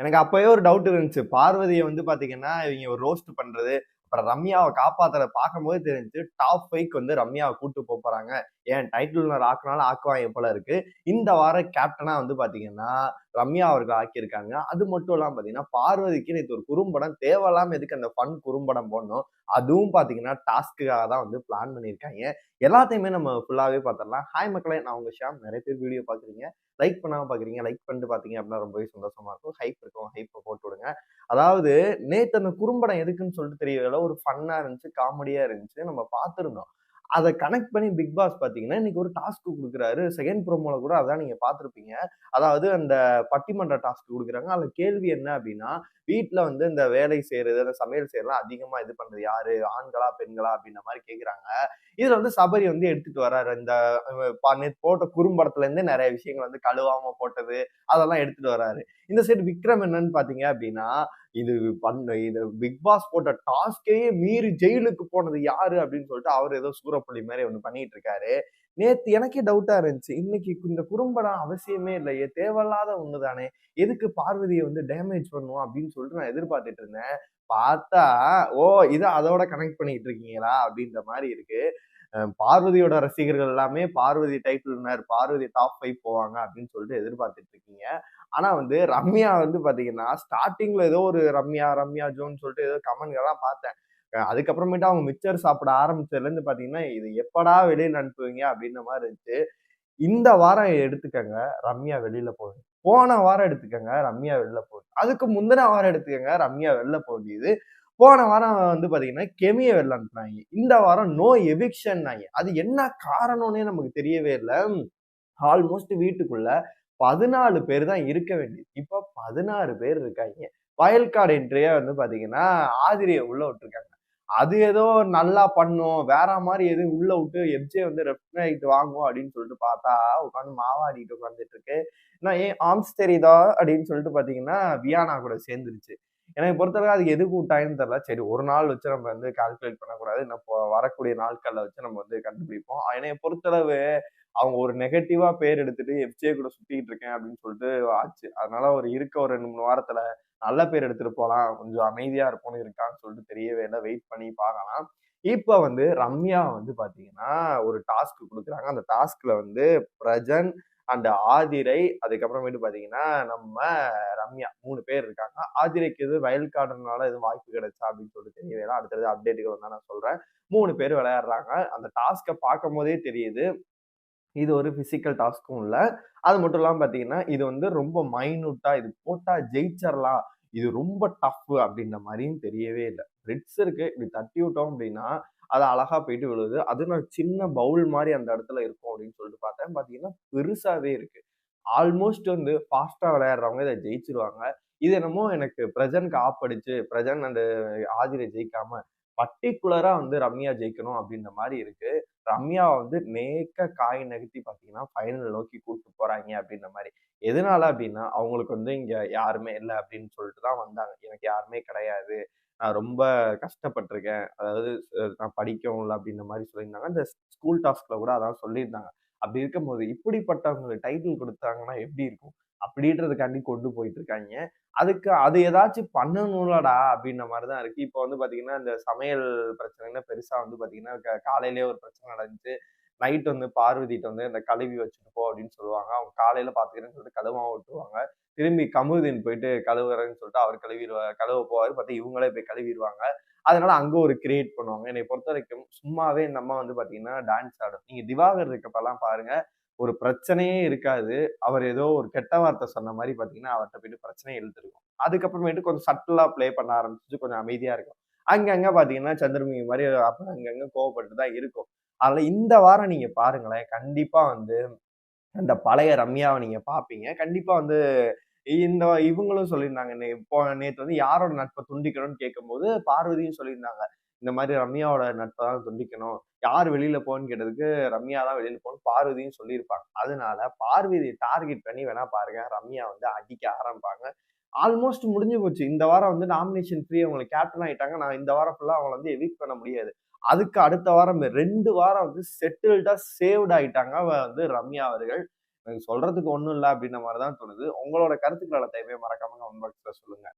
எனக்கு அப்போயே ஒரு டவுட் இருந்துச்சு. பார்வதியை வந்து பார்த்தீங்கன்னா இவங்க ஒரு ரோஸ்ட் பண்ணுறது அப்புறம் ரம்யாவை காப்பாத்துறத பார்க்கும்போது தெரிஞ்சு டாப் ஃபைவ்க்கு வந்து ரம்யாவை கூட்டு போறாங்க. ஏன் டைட்டில் ஆக்குனாலும் ஆக்குவாங்க போல இருக்கு. இந்த வாரம் கேப்டனா வந்து பாத்தீங்கன்னா ரம்யா அவர்கள் ஆக்கியிருக்காங்க. அது மட்டும் இல்லாம பாத்தீங்கன்னா பார்வதிக்கு நேற்று ஒரு குறும்படம் தேவையில்லாம எதுக்கு அந்த ஃபன் குறும்படம் போடணும்? அதுவும் பாத்தீங்கன்னா டாஸ்க்குக்காக தான் வந்து பிளான் பண்ணியிருக்காங்க. எல்லாத்தையுமே நம்ம ஃபுல்லாவே பார்த்துடலாம் ஹாய் மக்களே நான் உங்க ஷாம் நிறைய பேர் வீடியோ பாக்குறீங்க. லைக் பண்ணாம பாக்குறீங்க. லைக் பண்ணிட்டு பாத்தீங்க அப்படின்னா ரொம்பவே சந்தோஷமா இருக்கும். ஹைப் இருக்கும். ஹைப்பை போட்டு விடுங்க. அதாவது நேத்து அந்த குறும்படம் எதுக்குன்னு சொல்லிட்டு தெரியல ஒரு ஃபன்னாக இருந்துச்சு காமெடியாக இருந்துச்சு நம்ம பார்த்துருந்தோம். அதை கனெக்ட் பண்ணி பிக் பாஸ் பார்த்தீங்கன்னா இன்னைக்கு ஒரு டாஸ்க் கொடுக்குறாரு. செகண்ட் ப்ரோமோல கூட அதான் நீங்கள் பார்த்துருப்பீங்க. அதாவது அந்த பட்டிமன்ற டாஸ்க் கொடுக்குறாங்க. அதில் கேள்வி என்ன அப்படின்னா வீட்டில் வந்து இந்த வேலை செய்யறது அந்த சமையல் செய்யறதுலாம் அதிகமாக இது பண்ணுறது யாரு? ஆண்களா பெண்களா அப்படின்ற மாதிரி கேட்குறாங்க இதுல வந்து சபரி வந்து எடுத்துட்டு வர்றாரு இந்த நேற்று போட்ட குறும்படத்துல இருந்து நிறைய விஷயங்கள் வந்து கழுவாம போட்டது அதெல்லாம் எடுத்துட்டு வர்றாரு இந்த சைடு விக்ரம் என்னன்னு பாத்தீங்க அப்படின்னா இது பண்ண இது பிக் பாஸ் போட்ட டாஸ்கையே மீறி ஜெயிலுக்கு போனது யாரு அப்படின்னு சொல்லிட்டு அவர் ஏதோ சூரப்பள்ளி மாதிரி ஒன்று பண்ணிட்டு இருக்காரு. நேத்து எனக்கே டவுட்டா இருந்துச்சு. இன்னைக்கு இந்த குறும்படம் அவசியமே இல்லையே தேவையில்லாத ஒண்ணுதானே. எதுக்கு பார்வதியை வந்து டேமேஜ் பண்ணுவோம் அப்படின்னு சொல்லிட்டு நான் எதிர்பார்த்துட்டு இருந்தேன். பார்த்தா ஓ இதை அதோட கனெக்ட் பண்ணிட்டு இருக்கீங்களா அப்படின்ற மாதிரி இருக்கு. பார்வதியோட ரசிகர்கள் எல்லாமே Parvathi title Parvathi top five போவாங்க அப்படின்னு சொல்லிட்டு எதிர்பார்த்துட்டு இருக்கீங்க. ஆனா வந்து ரம்யா வந்து பாத்தீங்கன்னா ஸ்டார்டிங்ல ஏதோ ஒரு ரம்யா ரம்யா ஜோன்னு சொல்லிட்டு ஏதோ கமெண்ட்கள்லாம் பார்த்தேன். அதுக்கப்புறமேட்டு அவங்க மிக்சர் சாப்பிட ஆரம்பிச்சதுல இருந்து பாத்தீங்கன்னா இது எப்படா வெளியில அனுப்புவீங்க அப்படின்ற மாதிரி இருந்துச்சு. இந்த வாரம் எடுத்துக்கங்க ரம்யா வெளியில போகுது. போன வாரம் எடுத்துக்கங்க ரம்யா வெளில போகுது. அதுக்கு முந்தின வாரம் எடுத்துக்கங்க ரம்யா வெளில போகுது போன வாரம் வந்து பார்த்தீங்கன்னா கெமியை வெளில இந்த வாரம் நோ எவிக்ஷன் அது என்ன காரணம்னே நமக்கு தெரியவே இல்லை. ஆல்மோஸ்ட் வீட்டுக்குள்ள பதினாலு பேர் தான் இருக்க வேண்டியது. இப்போ பதினாறு பேர் இருக்காங்க. வயல்காடு என்ட்ரியா வந்து பார்த்தீங்கன்னா ஆதிரியை உள்ள விட்டுருக்காங்க. அது ஏதோ நல்லா பண்ணும். வேற மாதிரி எதுவும் உள்ள விட்டு எப்ஜே வந்து ரெஃப்ரைட் வாங்குவோம் அப்படின்னு சொல்லிட்டு பார்த்தா உட்காந்து மாவாடிட்டு உட்காந்துட்டு இருக்கு. நான் ஏன் ஆம்ஸ் தெரியுதா அப்படின்னு சொல்லிட்டு பார்த்தீங்கன்னா வியானா கூட சேர்ந்துருச்சு. எனக்கு பொறுத்தவரைக்கும் அது எதுக்கு கூட்டாயின்னு தெரியல. சரி ஒரு நாள் வச்சு நம்ம வந்து கால்குலேட் பண்ணக்கூடாது. இன்னும் வரக்கூடிய நாட்களில் வச்சு நம்ம வந்து கண்டுபிடிப்போம். என்னைய பொறுத்தளவு அவங்க ஒரு நெகட்டிவா பேர் எடுத்துட்டு எஃப்ஜே கூட சுத்திட்டு இருக்கேன் அப்படின்னு சொல்லிட்டு ஆச்சு. அதனால ஒரு இருக்க ஒரு ரெண்டு மூணு வாரத்துல நல்ல பேர் எடுத்துட்டு போகலாம் கொஞ்சம் அமைதியா இருப்போம்னு இருக்கான்னு சொல்லிட்டு தெரியவே இல்லை. வெயிட் பண்ணி பார்க்கலாம். இப்போ வந்து ரம்யா வந்து பாத்தீங்கன்னா ஒரு டாஸ்க் கொடுக்குறாங்க. அந்த டாஸ்க்ல வந்து பிரஜன் அந்த ஆதிரை அதுக்கப்புறமேட்டு பார்த்தீங்கன்னா நம்ம ரம்யா மூணு பேர் இருக்காங்க. ஆதிரைக்கு எதுவும் வயல் காடுனால எதுவும் வாய்ப்பு கிடைச்சா அப்படின்னு சொல்லிட்டு தெரியவே அடுத்தது அப்டேட்டுகள் வந்து நான் சொல்றேன். மூணு பேர் விளையாடுறாங்க. அந்த டாஸ்க்கை பார்க்கும் போதே தெரியுது. இது ஒரு பிசிக்கல் டாஸ்க்கும் இல்லை. அது மட்டும் இல்லாமல் பார்த்தீங்கன்னா இது வந்து ரொம்ப மைனூட்டா இது போட்டா ஜெயிச்சிடலாம் இது ரொம்ப டஃப் அப்படின்ற மாதிரியும் தெரியவே இல்லை. ரிட்ஸ் இருக்கு. இப்படி தட்டி விட்டோம் அப்படின்னா அது அழகா போயிட்டு விழுது. அது நான் சின்ன பவுல் மாதிரி அந்த இடத்துல இருக்கும் அப்படின்னு சொல்லிட்டு பார்த்தேன். பார்த்தீங்கன்னா பெருசாவே இருக்கு. ஆல்மோஸ்ட் வந்து ஃபாஸ்டா விளையாடுறவங்க இதை ஜெயிச்சிருவாங்க. இது என்னமோ எனக்கு பிரஜனுக்கு ஆப்படிச்சு பிரஜன் அந்த ஆதிரை ஜெயிக்காம பர்டிகுலரா வந்து ரம்யா ஜெயிக்கணும் அப்படின்ற மாதிரி இருக்கு. ரம்யா வந்து நேக்க காய் நகர்த்தி பார்த்தீங்கன்னா ஃபைனல் நோக்கி கூப்பிட்டு போறாங்க அப்படின்ற மாதிரி. எதனால அப்படின்னா அவங்களுக்கு வந்து இங்க யாருமே இல்லை அப்படின்னு சொல்லிட்டு தான் வந்தாங்க. எனக்கு யாருமே கிடையாது. நான் ரொம்ப கஷ்டப்பட்டிருக்கேன். அதாவது நான் படிக்கவும் இல்லை அப்படின்ற மாதிரி சொல்லியிருந்தாங்க. அந்த ஸ்கூல் டாஸ்க்ல கூட அதான் சொல்லியிருந்தாங்க. அப்படி இருக்கும்போது இப்படிப்பட்டவங்களுக்கு டைட்டில் கொடுத்தாங்கன்னா எப்படி இருக்கும்? அப்படின்றதுக்காண்டி கொண்டு போயிட்டு இருக்காங்க அதுக்கு அது ஏதாச்சும் பண்ணணும்லடா அப்படின்ற மாதிரி தான் இருக்கு. இப்போ வந்து பாத்தீங்கன்னா இந்த சமையல் பிரச்சனைன்னா பெருசா வந்து பாத்தீங்கன்னா காலையிலேயே ஒரு பிரச்சனை நடந்துச்சு. நைட் வந்து பார்வதிட்டு வந்து இந்த கழுவி வச்சுட்டு போ அப்படின்னு சொல்லுவாங்க. அவங்க காலையில பாத்துக்கிறேன்னு சொல்லிட்டு கழுவாம விட்டுருவாங்க திரும்பி கமுதின் போயிட்டு கழுவுறேன்னு சொல்லிட்டு அவர் கழுவிடுவார் கழுவ போவார். பார்த்தா இவங்களே போய் கழுவிடுவாங்க. அதனால அங்கே ஒரு கிரியேட் பண்ணுவாங்க. என்னை பொறுத்த வரைக்கும் சும்மாவே இந்த அம்மா வந்து பாத்தீங்கன்னா டான்ஸ் ஆடும். நீங்க திவாகர் இருக்கப்பெல்லாம் பாருங்க ஒரு பிரச்சனையே இருக்காது. அவர் ஏதோ ஒரு கெட்ட வார்த்தை சொன்ன மாதிரி பார்த்தீங்கன்னா அவர்கிட்ட போயிட்டு பிரச்சனையை எழுதிருக்கும் அதுக்கப்புறமேட்டு கொஞ்சம் சட்டிலாக ப்ளே பண்ண ஆரம்பிச்சு கொஞ்சம் அமைதியாக இருக்கும். அங்கங்கே பார்த்தீங்கன்னா சந்திரமுகி மாதிரி அப்போ அங்கங்கே கோவப்பட்டு தான் இருக்கும். அதில் இந்த வாரம் நீங்கள் பாருங்களேன் கண்டிப்பாக வந்து அந்த பழைய ரம்யாவை நீங்கள் பார்ப்பீங்க கண்டிப்பாக வந்து இந்த இவங்களும் சொல்லியிருந்தாங்க. இப்போ நேற்று வந்து யாரோட நட்பை துண்டிக்கணும்னு கேட்கும்போது பார்வதியும் சொல்லியிருந்தாங்க. இந்த மாதிரி ரம்யாவோட நட்பை தான் துண்டிக்கணும். யார் வெளியில போகணும்னு கேட்டதுக்கு ரம்யா தான் வெளியில போகணும் பார்வதியும் சொல்லியிருப்பாங்க. அதனால பார்வதி டார்கெட் பண்ணி வேணா பாருங்க ரம்யா வந்து அடிக்க ஆரம்பிப்பாங்க. ஆல்மோஸ்ட் முடிஞ்சு போச்சு. இந்த வாரம் வந்து நாமினேஷன் ஃப்ரீ அவங்களை கேப்டன் ஆகிட்டாங்க நான் இந்த வாரம் ஃபுல்லாக அவங்களை வந்து எவிக் பண்ண முடியாது. அதுக்கு அடுத்த வாரம் ரெண்டு வாரம் வந்து செட்டில்டா சேவ்ட் ஆகிட்டாங்க வந்து ரம்யா அவர்கள் எனக்கு சொல்றதுக்கு ஒன்றும் இல்லை அப்படின்ற மாதிரி தான் தோணுது. உங்களோட கருத்துக்களை தேவையை மறக்காம கமெண்ட் பாக்ஸில் சொல்லுங்க.